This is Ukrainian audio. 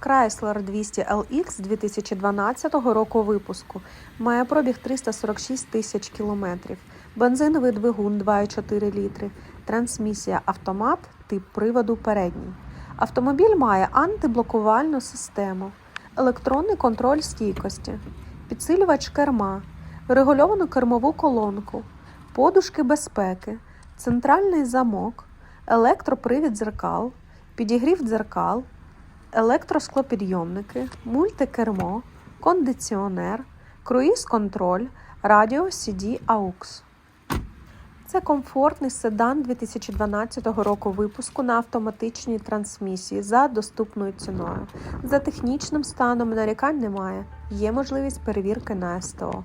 Chrysler 200 LX 2012 року випуску. Має пробіг 346 тисяч кілометрів. Бензиновий двигун 2,4 літри. Трансмісія автомат, тип приводу передній. Автомобіль має антиблокувальну систему, електронний контроль стійкості, підсилювач керма, регульовану кермову колонку, подушки безпеки, центральний замок, електропривід дзеркал, підігрів дзеркал, електросклопідйомники, мультикермо, кондиціонер, круїз-контроль, радіо CD AUX. Це комфортний седан 2012 року випуску на автоматичній трансмісії за доступною ціною. За технічним станом нарікань немає. Є можливість перевірки на СТО.